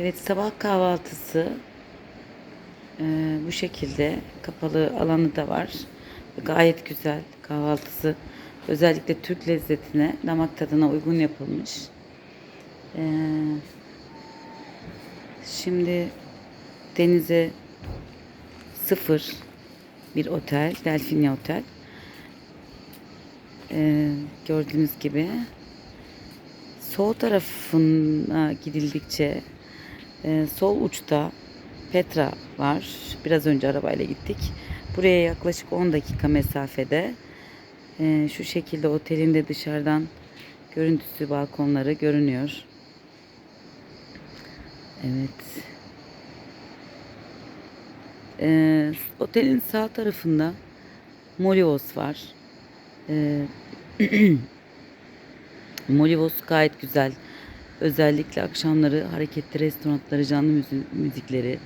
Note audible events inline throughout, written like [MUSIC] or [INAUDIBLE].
Evet sabah kahvaltısı e, bu şekilde kapalı alanı da var. Gayet güzel kahvaltısı. Özellikle Türk lezzetine, damak tadına uygun yapılmış. E, şimdi denize sıfır bir otel, Delfinia Otel. E, gördüğünüz gibi sol tarafına gidildikçe e, sol uçta Petra var. Biraz önce arabayla gittik. Buraya yaklaşık 10 dakika mesafede. E, şu şekilde otelin de dışarıdan görüntüsü balkonları görünüyor. Evet. E, otelin sağ tarafında Molios var. [CLEARS THROAT] E, Molivos gayet güzel. Özellikle akşamları hareketli restoranları, canlı müzi- müzikleri.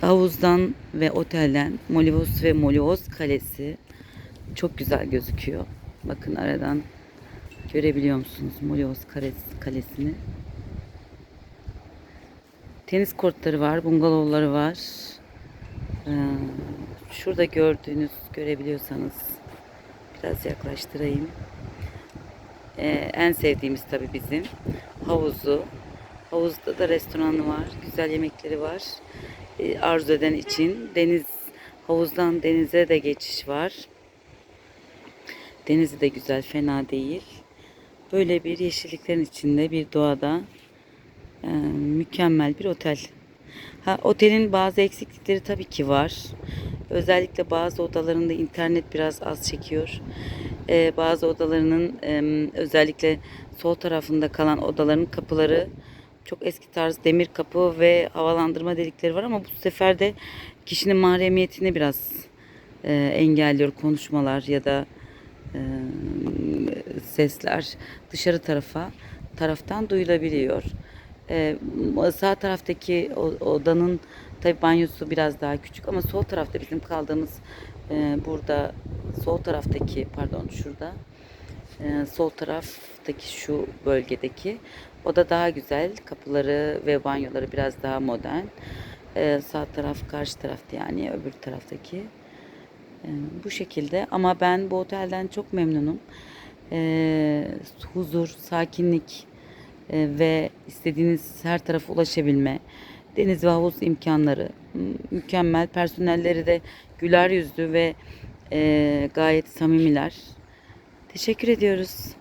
Havuzdan ve otelden Molivos ve Molivos Kalesi çok güzel gözüküyor. Bakın aradan görebiliyor musunuz Molivos Kalesi- Kalesi'ni? Tenis kortları var, bungalovları var. Ee, şurada gördüğünüz, görebiliyorsanız Biraz yaklaştırayım. Ee, en sevdiğimiz tabii bizim havuzu. Havuzda da restoranı var. Güzel yemekleri var. Ee, arzu eden için deniz havuzdan denize de geçiş var. Denizi de güzel, fena değil. Böyle bir yeşilliklerin içinde bir doğada e, mükemmel bir otel. Ha, otelin bazı eksiklikleri tabii ki var. Özellikle bazı odalarında internet biraz az çekiyor. Ee, bazı odalarının em, özellikle sol tarafında kalan odaların kapıları çok eski tarz demir kapı ve havalandırma delikleri var ama bu sefer de kişinin mahremiyetini biraz e, engelliyor konuşmalar ya da e, sesler dışarı tarafa taraftan duyulabiliyor. E, sağ taraftaki odanın tabi banyosu biraz daha küçük ama sol tarafta bizim kaldığımız e, burada sol taraftaki pardon şurada e, sol taraftaki şu bölgedeki oda daha güzel. Kapıları ve banyoları biraz daha modern. E, sağ taraf karşı tarafta yani öbür taraftaki. E, bu şekilde ama ben bu otelden çok memnunum. E, huzur, sakinlik ve istediğiniz her tarafa ulaşabilme, deniz ve havuz imkanları mükemmel. Personelleri de güler yüzlü ve e, gayet samimiler. Teşekkür ediyoruz.